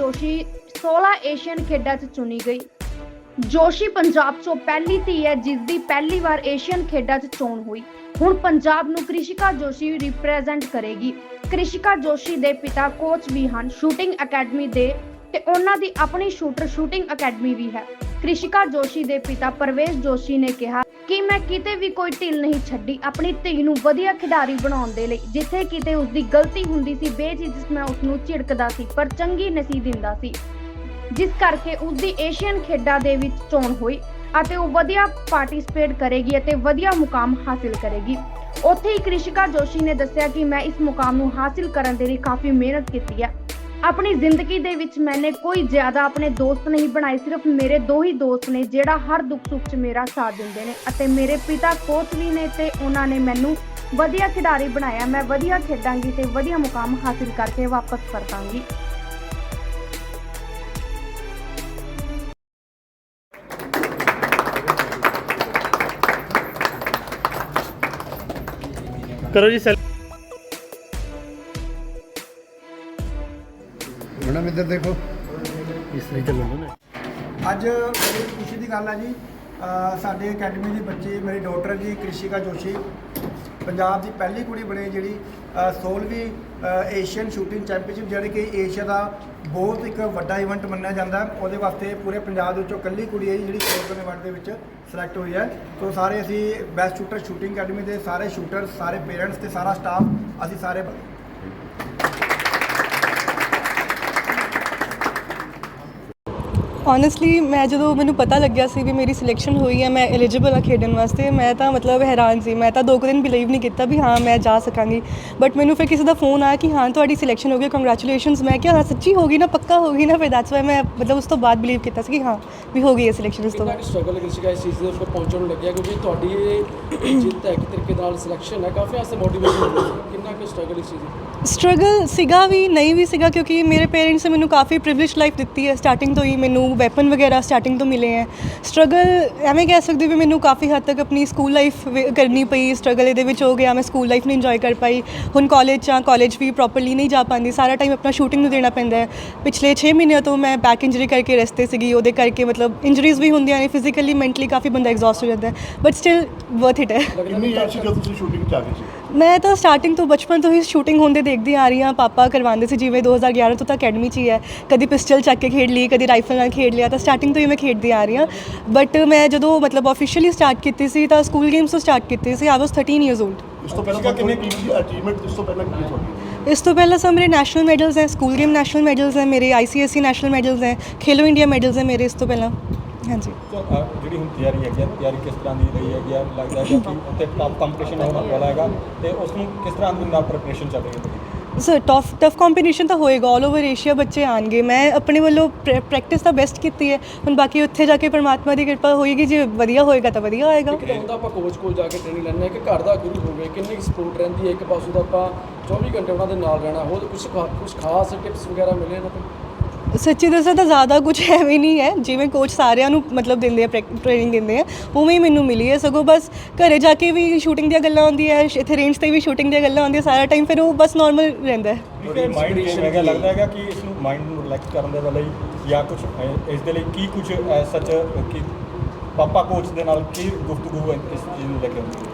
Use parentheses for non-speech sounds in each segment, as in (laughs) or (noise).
Joshi 16 Asian ਖੇਡਾਂ 'ਚ ਚੁਣੀ ਗਈ। ਜੋਸ਼ੀ ਪੰਜਾਬ 'ਚੋਂ ਪਹਿਲੀ ਧੀ ਹੈ ਜਿਸ ਦੀ ਪਹਿਲੀ ਵਾਰ ਏਸ਼ੀਅਨ ਖੇਡਾਂ 'ਚ ਚੋਣ ਹੋਈ। ਹੁਣ ਪੰਜਾਬ ਨੂੰ ਕ੍ਰਿਸ਼ਿਕਾ ਜੋਸ਼ੀ ਰਿਪਰੈਜ਼ੈਂਟ ਕਰੇਗੀ। ਕ੍ਰਿਸ਼ਿਕਾ ਜੋਸ਼ੀ ਦੇ ਪਿਤਾ ਕੋਚ ਵੀ ਹਨ ਸ਼ੂਟਿੰਗ ਅਕੈਡਮੀ ਦੇ ਤੇ ਉਹਨਾਂ ਦੀ ਆਪਣੀ ਸ਼ੂਟਰ ਸ਼ੂਟਿੰਗ ਅਕੈਡਮੀ ਵੀ ਹੈ। ਕ੍ਰਿਸ਼ਿਕਾ ਜੋਸ਼ੀ ਦੇ ਪਿਤਾ ਪਰਵੇਸ਼ ਜੋਸ਼ੀ ਨੇ ਕਿਹਾ ਕਿ ਮੈਂ ਕਿਤੇ ਵੀ ਕੋਈ ਢਿੱਲ ਨਹੀਂ ਛੱਡੀ ਆਪਣੀ ਧੀ ਨੂੰ ਵਧੀਆ ਖਿਡਾਰੀ ਬਣਾਉਣ ਦੇ ਲਈ। ਜਿੱਥੇ ਕਿਤੇ ਉਸ ਦੀ ਗਲਤੀ ਹੁੰਦੀ ਸੀ, ਬੇਝਿਜਕ ਮੈਂ ਉਸ ਨੂੰ ਝਿੜਕਦਾ ਸੀ, ਪਰ ਚੰਗੀ ਨਸੀਹ ਦਿੰਦਾ ਸੀ। ਜਿਸ ਕਰਕੇ ਉਸ ਦੀ ਏਸ਼ੀਅਨ ਖੇਡਾਂ ਦੇ ਵਿੱਚ ਚੋਣ ਹੋਈ ਅਤੇ ਉਹ ਵਧੀਆ ਪਾਰਟਿਸਿਪੇਟ ਕਰੇਗੀ ਅਤੇ ਵਧੀਆ ਮੁਕਾਮ ਹਾਸਿਲ ਕਰੇਗੀ। ਉੱਥੇ ਹੀ ਕ੍ਰਿਸ਼ਿਕਾ ਜੋਸ਼ੀ ਨੇ ਦੱਸਿਆ ਕਿ ਮੈਂ ਇਸ ਮੁਕਾਮ ਨੂੰ ਹਾਸਿਲ ਕਰਨ ਦੇ ਲਈ ਕਾਫੀ ਮਿਹਨਤ ਕੀਤੀ ਹੈ। ਆਪਣੀ ਜ਼ਿੰਦਗੀ ਦੇ ਵਿੱਚ ਮੈਨੇ ਕੋਈ ਜ਼ਿਆਦਾ ਆਪਣੇ ਦੋਸਤ ਨਹੀਂ ਬਣਾਏ, ਸਿਰਫ ਮੇਰੇ ਦੋ ਹੀ ਦੋਸਤ ਨੇ ਜਿਹੜਾ ਹਰ ਦੁੱਖ ਸੁੱਖ 'ਚ ਮੇਰਾ ਸਾਥ ਦਿੰਦੇ ਨੇ ਅਤੇ ਮੇਰੇ ਪਿਤਾ ਕੋਚ ਵੀ ਨੇ ਤੇ ਉਹਨਾਂ ਨੇ ਮੈਨੂੰ ਵਧੀਆ ਖਿਡਾਰੀ ਬਣਾਇਆ। ਮੈਂ ਵਧੀਆ ਖੇਡਾਂਗੀ ਤੇ ਵਧੀਆ ਮੁਕਾਮ ਹਾਸਿਲ ਕਰਕੇ ਵਾਪਸ ਪਰਤਾਂਗੀ। ਕਰੋ ਜੀ ਮੈਡਮ ਇੱਧਰ ਦੇਖੋ। ਇਸ ਤਰ੍ਹਾਂ ਚੱਲਣ ਨਾ। ਅੱਜ ਬੜੀ ਖੁਸ਼ੀ ਦੀ ਗੱਲ ਹੈ ਜੀ। ਸਾਡੇ ਅਕੈਡਮੀ ਦੀ ਬੱਚੀ ਮੇਰੀ ਡਾਕਟਰ ਜੀ ਕ੍ਰਿਸ਼ਿਕਾ ਜੋਸ਼ੀ ਪੰਜਾਬ ਦੀ ਪਹਿਲੀ ਕੁੜੀ ਬਣੀ ਜਿਹੜੀ 16ਵੀਂ ਏਸ਼ੀਅਨ ਸ਼ੂਟਿੰਗ ਚੈਂਪੀਅਨਸ਼ਿਪ ਜਿਹੜੀ ਕਿ ਏਸ਼ੀਆ ਦਾ ਬਹੁਤ ਇੱਕ ਵੱਡਾ ਇਵੈਂਟ ਮੰਨਿਆ ਜਾਂਦਾ। ਉਹਦੇ ਵਾਸਤੇ ਪੂਰੇ ਪੰਜਾਬ ਦੇ ਵਿੱਚੋਂ ਇਕੱਲੀ ਕੁੜੀ ਹੈ ਜਿਹੜੀ ਸੋਲਵਨ ਇਵੈਂਟ ਦੇ ਵਿੱਚ ਸਿਲੈਕਟ ਹੋਈ ਹੈ। ਤੋਂ ਸਾਰੇ ਅਸੀਂ ਬੈਸਟ ਸ਼ੂਟਰ ਸ਼ੂਟਿੰਗ ਅਕੈਡਮੀ ਦੇ ਸਾਰੇ ਸ਼ੂਟਰ ਸਾਰੇ ਪੇਰੈਂਟਸ ਤੇ ਸਾਰਾ ਸਟਾਫ ਅਸੀਂ ਸਾਰੇ ਓਨੈਸਟਲੀ ਮੈਂ ਜਦੋਂ ਮੈਨੂੰ ਪਤਾ ਲੱਗਿਆ ਸੀ ਵੀ ਮੇਰੀ ਸਿਲੈਕਸ਼ਨ ਹੋਈ ਹੈ ਮੈਂ ਐਲੀਜੀਬਲ ਆ ਖੇਡਣ ਵਾਸਤੇ ਮੈਂ ਤਾਂ ਮਤਲਬ ਹੈਰਾਨ ਸੀ। ਮੈਂ ਤਾਂ ਦੋ ਕੁ ਦਿਨ ਬਿਲੀਵ ਨਹੀਂ ਕੀਤਾ ਵੀ ਹਾਂ ਮੈਂ ਜਾ ਸਕਾਂਗੀ। ਬਟ ਮੈਨੂੰ ਫਿਰ ਕਿਸੇ ਦਾ ਫੋਨ ਆਇਆ ਕਿ ਹਾਂ ਤੁਹਾਡੀ ਸਿਲੈਕਸ਼ਨ ਹੋ ਗਈ ਕੰਗ੍ਰੈਚੁਲੇਸ਼ਨਸ ਮੈਂ ਕਿਹਾ ਹਾਂ ਸੱਚੀ ਹੋ ਗਈ ਨਾ ਪੱਕਾ ਹੋ ਗਈ ਨਾ? ਫਿਰ ਦੈਟਸ ਵਾਈ ਮੈਂ ਮਤਲਬ ਉਸ ਤੋਂ ਬਾਅਦ ਬਿਲੀਵ ਕੀਤਾ ਸੀ ਕਿ ਹਾਂ ਵੀ ਹੋ ਗਈ ਹੈ ਸਿਲੈਕਸ਼ਨ ਉਸ ਤੋਂ ਬਾਅਦ। ਕਿ ਸਟਰਗਲ ਕ੍ਰਿਸ਼ਿਕਾ ਇਸ ਚੀਜ਼ ਦੇ ਉੱਪਰ ਪਹੁੰਚਣ ਨੂੰ ਲੱਗਿਆ? ਕਿਉਂਕਿ ਤੁਹਾਡੀ ਜਿੱਤ ਹੈ ਇੱਕ ਤਰੀਕੇ ਨਾਲ ਸਿਲੈਕਸ਼ਨ ਹੈ ਕਾਫੀ ਵਾਸਤੇ ਮੋਟੀਵੇਸ਼ਨ ਕਿੰਨਾ ਕਿ ਸਟਰਗਲ ਇਸ ਚੀਜ਼ ਦੀ? ਸਟਰਗਲ ਸੀਗਾ ਵੀ ਨਹੀਂ ਵੀ ਸੀਗਾ ਕਿਉਂਕਿ ਮੇਰੇ ਪੇਰੈਂਟਸ ਨੇ ਮੈਨੂੰ ਕਾਫੀ ਪ੍ਰਿਵਿਲੇਜ ਲਾਈਫ ਦਿੱਤੀ ਹੈ ਸਟਾਰਟਿੰਗ ਤੋਂ ਹੀ ਮੈਨੂੰ ਵੈਪਨ ਵਗੈਰਾ ਸਟਾਰਟਿੰਗ ਤੋਂ ਮਿਲੇ ਹੈ। ਸਟਰਗਲ ਐਵੇਂ ਕਹਿ ਸਕਦੇ ਵੀ ਮੈਨੂੰ ਕਾਫੀ ਹੱਦ ਤੱਕ ਆਪਣੀ ਸਕੂਲ ਲਾਈਫ ਕਰਨੀ ਪਈ। ਸਟਰਗਲ ਇਹਦੇ ਵਿੱਚ ਹੋ ਗਿਆ, ਮੈਂ ਸਕੂਲ ਲਾਈਫ ਨੂੰ ਇੰਜੋਏ ਕਰ ਪਾਈ। ਹੁਣ ਕਾਲਜ ਜਾਂ ਕਾਲਜ ਵੀ ਪ੍ਰੋਪਰਲੀ ਨਹੀਂ ਜਾ ਪਾਉਂਦੀ। ਸਾਰਾ ਟਾਈਮ ਆਪਣਾ ਸ਼ੂਟਿੰਗ ਨੂੰ ਦੇਣਾ ਪੈਂਦਾ ਹੈ। ਪਿਛਲੇ 6 ਮਹੀਨਿਆਂ ਤੋਂ ਮੈਂ ਬੈਕ ਇੰਜਰੀ ਕਰਕੇ ਰਸਤੇ ਸੀਗੀ। ਉਹਦੇ ਕਰਕੇ ਮਤਲਬ ਇੰਜਰੀਜ਼ ਵੀ ਹੁੰਦੀਆਂ ਨੇ ਫਿਜ਼ੀਕਲੀ ਮੈਂਟਲੀ ਕਾਫੀ ਬੰਦਾ ਐਗਜ਼ੌਸਟ ਹੋ ਜਾਂਦਾ ਬਟ ਸਟਿਲ ਵਰਥ ਇਟ ਹੈ। ਕਿੰਨੀ ਏਜ ਸੀ ਜਦੋਂ ਤੁਸੀਂ ਸ਼ੂਟਿੰਗ ਚ ਆ ਗਏ ਸੀ? ਮੈਂ ਤਾਂ ਸਟਾਰਟਿੰਗ ਤੋਂ ਬਚਪਨ ਤੋਂ ਹੀ ਸ਼ੂਟਿੰਗ ਹੁੰਦੇ ਦੇਖਦੀ ਆ ਰਹੀ ਹਾਂ। ਪਾਪਾ ਕਰਵਾਉਂਦੇ ਸੀ ਜਿਵੇਂ 2011 ਤੋਂ ਤਾਂ ਅਕੈਡਮੀ 'ਚ ਹੀ ਹੈ। ਕਦੀ ਪਿਸਟਲ ਚੱਕ ਕੇ ਖੇਡ ਲਈ ਕਦੀ ਰਾਈਫਲ ਨਾਲ ਖੇਡ ਲਿਆ ਤਾਂ ਸਟਾਰਟਿੰਗ ਤੋਂ ਹੀ ਮੈਂ ਖੇਡਦੀ ਆ ਰਹੀ ਹਾਂ। ਬਟ ਮੈਂ ਜਦੋਂ ਮਤਲਬ ਆਫੀਸ਼ੀਅਲੀ ਸਟਾਰਟ ਕੀਤੀ ਸੀ ਤਾਂ ਸਕੂਲ ਗੇਮਸ ਤੋਂ ਸਟਾਰਟ ਕੀਤੀ ਸੀ। ਆਈ ਵਾਸ 13 ਇਅਰਸ 올ਡ ਇਸ ਤੋਂ ਪਹਿਲਾਂ ਕਿੰਨੇ ਕੀ ਅਚੀਵਮੈਂਟ ਇਸ ਤੋਂ ਪਹਿਲਾਂ ਕੀ ਤੁਹਾਡੀ? ਇਸ ਤੋਂ ਪਹਿਲਾਂ ਸਭ ਮੇਰੇ ਨੈਸ਼ਨਲ ਮੈਡਲਸ ਹੈ ਸਕੂਲ ਗੇਮ ਨੈਸ਼ਨਲ ਮੈਡਲਸ ਹੈ ਮੇਰੇ ਆਈਸੀਐਸਸੀ ਨੈਸ਼ਨਲ ਮੈਡਲਸ ਹੈ ਖੇਲੋ ਇੰਡੀਆ ਮੈਡਲਸ ਹੈ ਮੇਰੇ ਇਸ ਤੋਂ ਪਹਿਲਾਂ। ਹਾਂਜੀ। ਜਿਹੜੀ ਹੁਣ ਤਿਆਰੀ ਹੈਗੀ ਆ ਤਿਆਰੀ ਕਿਸ ਤਰ੍ਹਾਂ ਦੀ ਰਹੀ ਹੈਗੀ ਆ ਲੱਗਦਾ ਹੈ ਕਿ ਉੱਥੇ ਟਫ ਕੰਪੀਟੀਸ਼ਨ ਹੋਣ ਵਾਲਾ ਹੈਗਾ ਤੇ ਉਸ ਨੂੰ ਕਿਸ ਤਰ੍ਹਾਂ ਦੀ ਨਾਲ ਪ੍ਰੈਪਰੇਸ਼ਨ ਚੱਲ ਰਹੀ ਹੈ ਸਰ ਟਫ ਟਫ ਕੰਪੀਟੀਸ਼ਨ ਤਾਂ ਹੋਏਗਾ 올 ਓਵਰ ਏਸ਼ੀਆ ਬੱਚੇ ਆਣਗੇ ਮੈਂ ਆਪਣੇ ਵੱਲੋਂ ਪ੍ਰੈਕਟਿਸ ਤਾਂ ਬੈਸਟ ਕੀਤੀ ਹੈ। ਹੁਣ ਬਾਕੀ ਉੱਥੇ ਜਾ ਕੇ ਪਰਮਾਤਮਾ ਦੀ ਕਿਰਪਾ ਹੋਏਗੀ ਜੇ ਵਧੀਆ ਹੋਏਗਾ ਤਾਂ ਵਧੀਆ ਹੋਏਗਾ। ਇੱਕ ਤਾਂ ਹੁੰਦਾ ਆਪਾਂ ਕੋਚ ਕੋਲ ਜਾ ਕੇ ਟ੍ਰੇਨਿੰਗ ਲੈਂਦੇ ਹਾਂ। ਕਿ ਘਰ ਦਾ ਗੁਰੂ ਹੋਵੇ ਕਿੰਨੀ ਕੁ ਸਪੋਰਟ ਰਹਿੰਦੀ ਹੈ। ਇੱਕ ਪਾਸੋਂ ਤਾਂ ਆਪਾਂ 24 ਘੰਟੇ ਉਹਨਾਂ ਦੇ ਨਾਲ ਰਹਿਣਾ। ਹੋਰ ਕੁਝ ਕੁਝ ਖਾਸ ਟਿਪਸ ਵਗੈਰਾ ਮਿਲੇ ਤੋਂ? ਸੱਚੀ ਦੱਸਾਂ ਤਾਂ ਜ਼ਿਆਦਾ ਕੁਝ ਐਵੇਂ ਨਹੀਂ ਹੈ। ਜਿਵੇਂ ਕੋਚ ਸਾਰਿਆਂ ਨੂੰ ਮਤਲਬ ਦਿੰਦੇ ਆ ਟ੍ਰੇਨਿੰਗ ਦਿੰਦੇ ਆ ਉਵੇਂ ਹੀ ਮੈਨੂੰ ਮਿਲੀ ਹੈ ਸਗੋਂ ਬਸ ਘਰੇ ਜਾ ਕੇ ਵੀ ਸ਼ੂਟਿੰਗ ਦੀਆਂ ਗੱਲਾਂ ਹੁੰਦੀਆਂ ਹੈ ਇੱਥੇ ਰੇਂਜ ਤੇ ਵੀ ਸ਼ੂਟਿੰਗ ਦੀਆਂ ਗੱਲਾਂ ਹੁੰਦੀਆਂ ਸਾਰਾ ਟਾਈਮ ਫਿਰ ਉਹ ਬਸ ਨਾਰਮਲ ਰਹਿੰਦਾ ਹੈ। ਮਾਈਂਡ ਗੇਮ ਹੈਗਾ? ਲੱਗਦਾ ਹੈਗਾ ਕਿ ਇਸ ਨੂੰ ਮਾਈਂਡ ਨੂੰ ਰਿਲੈਕਸ ਕਰਨ ਦੇ ਲਈ ਜਾਂ ਕੁਝ ਇਸ ਦੇ ਲਈ ਕੀ ਕੁਝ ਸੱਚ ਕਿ ਪਾਪਾ ਕੋਚ ਦੇ ਨਾਲ ਕੀ ਗੁਫ਼ਤਗੂ ਹੈ ਇਸ ਚੀਜ਼ ਨੂੰ ਲੈ ਕੇ? ਹੁੰਦੀ ਹੈ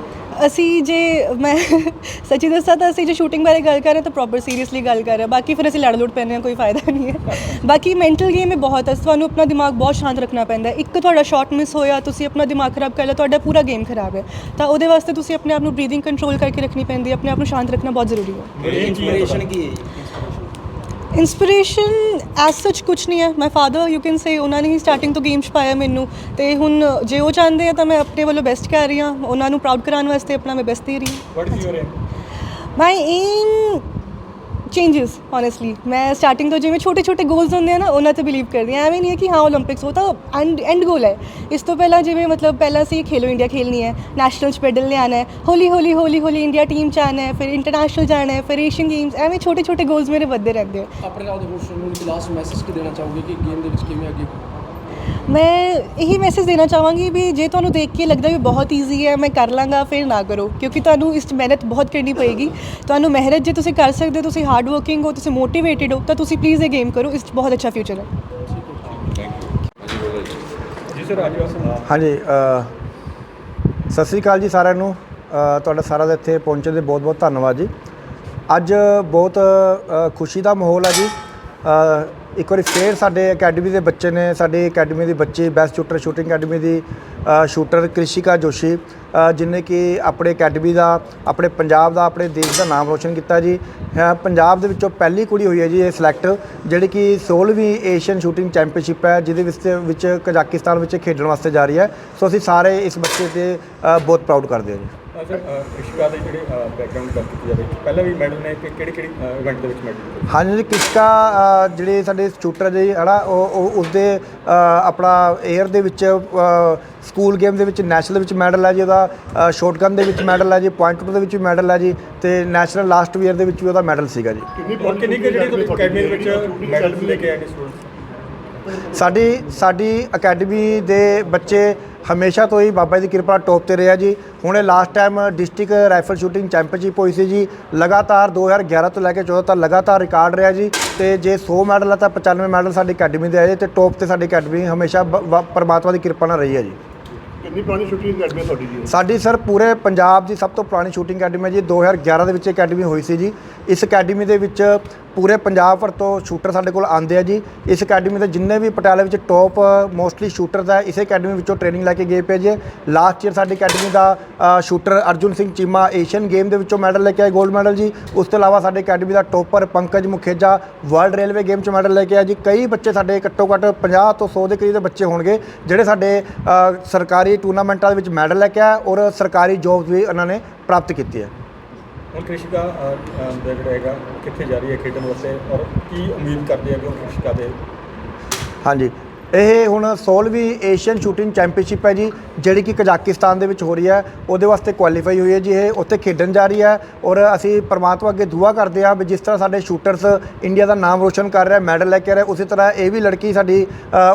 ਅਸੀਂ ਜੇ ਮੈਂ (laughs) ਸੱਚੀ ਦੱਸਾਂ ਤਾਂ ਅਸੀਂ ਜੇ ਸ਼ੂਟਿੰਗ ਬਾਰੇ ਗੱਲ ਕਰ ਰਹੇ ਤਾਂ ਪ੍ਰੋਪਰ ਸੀਰੀਅਸਲੀ ਗੱਲ ਕਰ। ਰਹੇ ਬਾਕੀ ਫਿਰ ਅਸੀਂ ਲੜ ਲੁੜ ਪੈਂਦੇ ਹਾਂ ਕੋਈ ਫਾਇਦਾ ਨਹੀਂ ਹੈ। (laughs) ਬਾਕੀ ਮੈਂਟਲ ਗੇਮ ਇਹ ਬਹੁਤ ਹੈ ਤੁਹਾਨੂੰ ਆਪਣਾ ਦਿਮਾਗ ਬਹੁਤ ਸ਼ਾਂਤ ਰੱਖਣਾ ਪੈਂਦਾ ਹੈ। ਇੱਕ ਤੁਹਾਡਾ ਸ਼ਾਟ ਮਿਸ ਹੋਇਆ ਤੁਸੀਂ ਆਪਣਾ ਦਿਮਾਗ ਖਰਾਬ ਕਰ ਲਿਆ ਤੁਹਾਡਾ ਪੂਰਾ ਗੇਮ ਖਰਾਬ ਹੈ। ਤਾਂ ਉਹਦੇ ਵਾਸਤੇ ਤੁਸੀਂ ਆਪਣੇ ਆਪ ਨੂੰ ਬਰੀਥਿੰਗ ਕੰਟਰੋਲ ਕਰਕੇ ਰੱਖਣੀ ਪੈਂਦੀ ਹੈ ਆਪਣੇ ਆਪ ਨੂੰ ਸ਼ਾਂਤ ਰੱਖਣਾ ਬਹੁਤ ਜ਼ਰੂਰੀ ਹੈ। ਇਨਸਪੀਰੇਸ਼ਨ ਕੀ ਹੈ ਇਨਸਪੀਰੇਸ਼ਨ ਐਸ ਸੱਚ ਕੁਝ ਨਹੀਂ ਹੈ। My father you can say ਉਹਨਾਂ ਨੇ ਹੀ ਸਟਾਰਟਿੰਗ ਤੋਂ ਗੇਮ 'ਚ ਪਾਇਆ ਮੈਨੂੰ। ਤੇ ਹੁਣ ਜੇ ਉਹ ਚਾਹੁੰਦੇ ਆ ਤਾਂ ਮੈਂ ਆਪਣੇ ਵੱਲੋਂ ਬੈਸਟ ਕਰ ਰਹੀ ਹਾਂ। ਉਹਨਾਂ ਨੂੰ ਪ੍ਰਾਊਡ ਕਰਾਉਣ ਵਾਸਤੇ ਆਪਣਾ ਮੈਂ ਬੈਸਟ ਦੇ ਰਹੀ ਹਾਂ। What is your aim my aim changes honestly. ਮੈਂ ਸਟਾਰਟਿੰਗ ਤੋਂ ਜਿਵੇਂ ਛੋਟੇ ਛੋਟੇ ਗੋਲਸ ਹੁੰਦੇ ਆ ਨਾ, ਉਹਨਾਂ ਤੇ ਬਿਲੀਵ ਕਰਦੀ ਆ ਐਵੇਂ ਨਹੀਂ ਹੈ ਕਿ ਹਾਂ 올림픽ਸ ਉਹ ਤਾਂ ਐਂਡ ਐਂਡ ਗੋਲ ਹੈ। ਇਸ ਤੋਂ ਪਹਿਲਾਂ ਜਿਵੇਂ ਮਤਲਬ ਪਹਿਲਾਂ ਸੀ ਖੇਲੋ ਇੰਡੀਆ ਖੇਲਣੀ ਹੈ ਨੈਸ਼ਨਲ ਚ ਮੈਡਲ ਲੈ ਹੈ, ਹੌਲੀ ਹੌਲੀ ਹੌਲੀ ਹੌਲੀ ਇੰਡੀਆ ਟੀਮ ਚ ਆਣਾ ਹੈ, ਫਿਰ ਇੰਟਰਨੈਸ਼ਨਲ ਜਾਣਾ ਹੈ, ਫਿਰ ਏਸ਼ੀਅਨ ਗੇਮਸ ਐਵੇਂ ਛੋਟੇ ਛੋਟੇ ਗੋਲਸ ਮੇਰੇ ਵੱਧਦੇ ਰਹਿੰਦੇ ਆ। ਆਪਣੇ ਨਾਲ ਦੇ ਹੋਸਟ ਨੂੰ ਲਾਸਟ ਮੈਸੇਜ ਕੀ ਦੇਣਾ ਚਾਹੋਗੇ ਕਿ ਗੇਮ ਦੇ ਵਿੱਚ ਕਿਵੇਂ ਅੱਗੇ ਮੈਂ ਇਹੀ ਮੈਸੇਜ ਦੇਣਾ ਚਾਹਾਂਗੀ ਵੀ ਜੇ ਤੁਹਾਨੂੰ ਦੇਖ ਕੇ ਲੱਗਦਾ ਵੀ ਬਹੁਤ ਈਜ਼ੀ ਹੈ ਮੈਂ ਕਰ ਲਾਂਗਾ ਫਿਰ ਨਾ ਕਰੋ। ਕਿਉਂਕਿ ਤੁਹਾਨੂੰ ਇਸ 'ਚ ਮਿਹਨਤ ਬਹੁਤ ਕਰਨੀ ਪਏਗੀ। ਤੁਹਾਨੂੰ ਮਿਹਨਤ ਜੇ ਤੁਸੀਂ ਕਰ ਸਕਦੇ ਹੋ ਤੁਸੀਂ ਹਾਰਡ ਵਰਕਿੰਗ ਹੋ ਤੁਸੀਂ ਮੋਟੀਵੇਟਿਡ ਹੋ ਤਾਂ ਤੁਸੀਂ ਪਲੀਜ਼ ਇਹ ਗੇਮ ਕਰੋ ਇਸ 'ਚ ਬਹੁਤ ਅੱਛਾ ਫਿਊਚਰ ਹੈ। ਜੀ ਸਰ ਅੱਜ ਹਾਂਜੀ ਅ, ਸਤਿ ਸ੍ਰੀ ਅਕਾਲ ਜੀ ਸਾਰਿਆਂ ਨੂੰ। ਅ, ਤੁਹਾਡਾ ਸਾਰਾ ਦਾ ਇੱਥੇ ਪਹੁੰਚਣ ਦੇ ਬਹੁਤ ਬਹੁਤ ਧੰਨਵਾਦ ਜੀ। ਅੱਜ ਬਹੁਤ ਅ, ਖੁਸ਼ੀ ਦਾ ਮਾਹੌਲ ਹੈ ਜੀ। ਇੱਕ ਵਾਰੀ ਫੇਰ ਸਾਡੇ ਅਕੈਡਮੀ ਦੇ ਬੱਚੇ ਨੇ ਸਾਡੀ ਅਕੈਡਮੀ ਦੇ ਬੱਚੇ ਬੈਸਟ ਸ਼ੂਟਰ ਸ਼ੂਟਿੰਗ ਅਕੈਡਮੀ ਦੀ ਸ਼ੂਟਰ ਕ੍ਰਿਸ਼ਿਕਾ ਜੋਸ਼ੀ ਅ, ਜਿਹਨੇ ਕਿ ਆਪਣੇ ਅਕੈਡਮੀ ਦਾ ਆਪਣੇ ਪੰਜਾਬ ਦਾ ਆਪਣੇ ਦੇਸ਼ ਦਾ ਨਾਮ ਰੋਸ਼ਨ ਕੀਤਾ ਜੀ। ਪੰਜਾਬ ਦੇ ਵਿੱਚੋਂ ਪਹਿਲੀ ਕੁੜੀ ਹੋਈ ਹੈ ਜੀ ਇਹ ਸਿਲੈਕਟ ਜਿਹੜੀ ਕਿ 16ਵੀਂ ਏਸ਼ੀਅਨ ਸ਼ੂਟਿੰਗ ਚੈਂਪੀਅਨਸ਼ਿਪ ਹੈ ਜਿਹਦੇ ਵਿੱਚ ਵਿੱਚ ਕਜ਼ਾਕਿਸਤਾਨ ਵਿੱਚ ਖੇਡਣ ਵਾਸਤੇ ਜਾ ਰਹੀ ਹੈ। ਸੋ ਅਸੀਂ ਸਾਰੇ ਇਸ ਬੱਚੇ ਤੇ ਬਹੁਤ ਪ੍ਰਾਊਡ ਕਰਦੇ ਹਾਂ ਜੀ। ਅ, ਸਰ ਅ, ਕ੍ਰਿਸ਼ਿਕਾ ਦੇ ਜਿਹੜੇ ਬੈਕਗ੍ਰਾਉਂਡ ਗੱਲ ਕੀਤੀ ਜਾਵੇ ਪਹਿਲਾਂ ਵੀ ਮੈਡਲ ਨੇ ਕਿ ਕਿਹੜੀ ਕਿਹੜੀ ਇਵੈਂਟ ਦੇ ਵਿੱਚ ਮੈਡਲ ਹਾਂਜੀ ਜੀ ਕਿਸ਼ਕਾ ਜਿਹੜੇ ਸਾਡੇ ਸ਼ੂਟਰ ਜੀ ਹਨਾ ਉਹ ਉਹ ਉਸਦੇ ਅ, ਆਪਣਾ 에ਅਰ ਦੇ ਵਿੱਚ ਸਕੂਲ ਗੇਮ ਦੇ ਵਿੱਚ ਨੈਸ਼ਨਲ ਦੇ ਵਿੱਚ ਮੈਡਲ ਹੈ ਜੀ ਉਹਦਾ ਸ਼ਾਟਗਨ ਦੇ ਵਿੱਚ ਮੈਡਲ ਹੈ ਜੀ ਪੁਆਇੰਟ ਦੇ ਵਿੱਚ ਵੀ ਮੈਡਲ ਹੈ ਜੀ ਤੇ ਨੈਸ਼ਨਲ ਲਾਸਟ ਈਅਰ ਦੇ ਵਿੱਚ ਵੀ ਉਹਦਾ ਮੈਡਲ ਸੀਗਾ ਜੀ। ਕਿੰਨੀ ਕਿੰਨੀ ਕੁ ਜਿਹੜੀ ਤੁਹਾਡੀ ਅਕੈਡਮੀ ਦੇ ਵਿੱਚ ਮੈਡਲ ਲੈ ਕੇ ਆਏ ਨੇ ਸਟੂਡੈਂਟਸ ਸਾਡੀ ਸਾਡੀ ਅਕੈਡਮੀ ਦੇ ਬੱਚੇ ਹਮੇਸ਼ਾ ਤੋਂ ਹੀ ਬਾਬਾ ਦੀ ਕਿਰਪਾ ਟੌਪ ਤੇ ਰਿਹਾ ਜੀ। ਹੁਣੇ last time district rifle shooting championship ਹੋਈ ਸੀ ਜੀ। ਲਗਾਤਾਰ 2011 ਤੋਂ ਲੈ ਕੇ 14 ਤੱਕ ਲਗਾਤਾਰ ਰਿਕਾਰਡ ਰਿਹਾ ਜੀ ਤੇ ਜੇ 100 ਮੈਡਲ ਆ ਤਾਂ 95 ਮੈਡਲ ਸਾਡੀ ਅਕੈਡਮੀ ਦੇ ਆਏ ਤੇ ਟੌਪ ਤੇ ਸਾਡੀ ਅਕੈਡਮੀ ਹਮੇਸ਼ਾ ਪਰਮਾਤਮਾ ਦੀ ਕਿਰਪਾ ਨਾਲ ਰਹੀ ਹੈ ਜੀ। ਕਿੰਨੀ ਪੁਰਾਣੀ ਸ਼ੂਟਿੰਗ ਅਕੈਡਮੀ ਤੁਹਾਡੀ ਜੀ? ਸਾਡੀ ਸਰ ਪੂਰੇ ਪੰਜਾਬ ਦੀ ਸਭ ਤੋਂ ਪੁਰਾਣੀ ਸ਼ੂਟਿੰਗ ਅਕੈਡਮੀ ਹੈ ਜੀ। 2011 ਦੇ ਵਿੱਚ ਅਕੈਡਮੀ ਹੋਈ ਸੀ ਜੀ। ਇਸ ਅਕੈਡਮੀ ਦੇ ਵਿੱਚ ਪੂਰੇ ਪੰਜਾਬ ਭਰ ਤੋਂ ਸ਼ੂਟਰ ਸਾਡੇ ਕੋਲ ਆਉਂਦੇ ਆ ਜੀ। ਇਸ ਅਕੈਡਮੀ ਦੇ ਜਿੰਨੇ ਵੀ ਪਟਿਆਲੇ ਵਿੱਚ ਟੌਪ ਮੋਸਟਲੀ ਸ਼ੂਟਰ ਦਾ ਇਸੇ ਅਕੈਡਮੀ ਵਿੱਚੋਂ ਟ੍ਰੇਨਿੰਗ ਲੈ ਕੇ ਗਏ ਪਏ ਜੀ। ਲਾਸਟ ਈਅਰ ਸਾਡੀ ਅਕੈਡਮੀ ਦਾ shooter Arjun Singh Cheema Asian game ਦੇ ਵਿੱਚੋਂ ਮੈਡਲ ਲੈ ਕੇ ਆਏ 골ਡ ਮੈਡਲ ਜੀ। ਉਸ ਤੋਂ ਇਲਾਵਾ ਸਾਡੇ ਅਕੈਡਮੀ ਦਾ topper Pankaj Mukheja world railway game 'ਚ ਮੈਡਲ ਲੈ ਕੇ ਆਇਆ ਜੀ। ਕਈ ਬੱਚੇ ਸਾਡੇ ਘੱਟੋ ਘੱਟ 50 ਤੋਂ 100 ਦੇ ਕਰੀਬ ਦੇ ਬੱਚੇ ਹੋਣਗੇ, ਜਿਹੜੇ ਸਾਡੇ ਸਰਕਾਰੀ ਟੂਰਨਾਮੈਂਟਾਂ ਦੇ ਵਿੱਚ ਮੈਡਲ ਲੈ ਕੇ ਆਏ ਔਰ ਸਰਕਾਰੀ ਜੋਬਸ ਵੀ ਉਹਨਾਂ ਨੇ ਪ੍ਰਾਪਤ ਕੀਤੀ ਹੈ ਹੁਣ ਕ੍ਰਿਸ਼ਿਕਾ ਦਾ ਜਿਹੜਾ ਹੈਗਾ, ਕਿੱਥੇ ਜਾ ਰਹੀ ਹੈ ਖੇਡਣ ਵਾਸਤੇ ਔਰ ਕੀ ਉਮੀਦ ਕਰਦੇ ਆ ਕਿ ਉਹ ਕ੍ਰਿਸ਼ਿਕਾ ਦੇ? ਹਾਂਜੀ। ਇਹ ਹੁਣ 16ਵੀਂ ਏਸ਼ੀਅਨ ਸ਼ੂਟਿੰਗ ਚੈਂਪੀਅਨਸ਼ਿਪ ਹੈ ਜੀ, ਜਿਹੜੀ ਕਿ ਕਜ਼ਾਕਿਸਤਾਨ ਦੇ ਵਿੱਚ ਹੋ ਰਹੀ ਹੈ। ਉਹਦੇ ਵਾਸਤੇ ਕੁਆਲੀਫਾਈ ਹੋਈ ਹੈ ਜੀ, ਇਹ ਉੱਥੇ ਖੇਡਣ ਜਾ ਰਹੀ ਹੈ ਔਰ ਅਸੀਂ ਪਰਮਾਤਮਾ ਅੱਗੇ ਦੁਆ ਕਰਦੇ ਹਾਂ ਵੀ ਜਿਸ ਤਰ੍ਹਾਂ ਸਾਡੇ ਸ਼ੂਟਰਸ ਇੰਡੀਆ ਦਾ ਨਾਮ ਰੋਸ਼ਨ ਕਰ ਰਿਹਾ ਮੈਡਲ ਲੈ ਕੇ ਆ ਰਿਹਾ, ਉਸੇ ਤਰ੍ਹਾਂ ਇਹ ਵੀ ਲੜਕੀ ਸਾਡੀ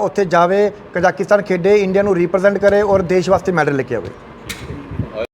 ਉੱਥੇ ਜਾਵੇ, ਕਜ਼ਾਕਿਸਤਾਨ ਖੇਡੇ ਇੰਡੀਆ ਨੂੰ ਰਿਪਰੈਜ਼ੈਂਟ ਕਰੇ ਔਰ ਦੇਸ਼ ਵਾਸਤੇ ਮੈਡਲ ਲੈ ਕੇ ਆਵੇ।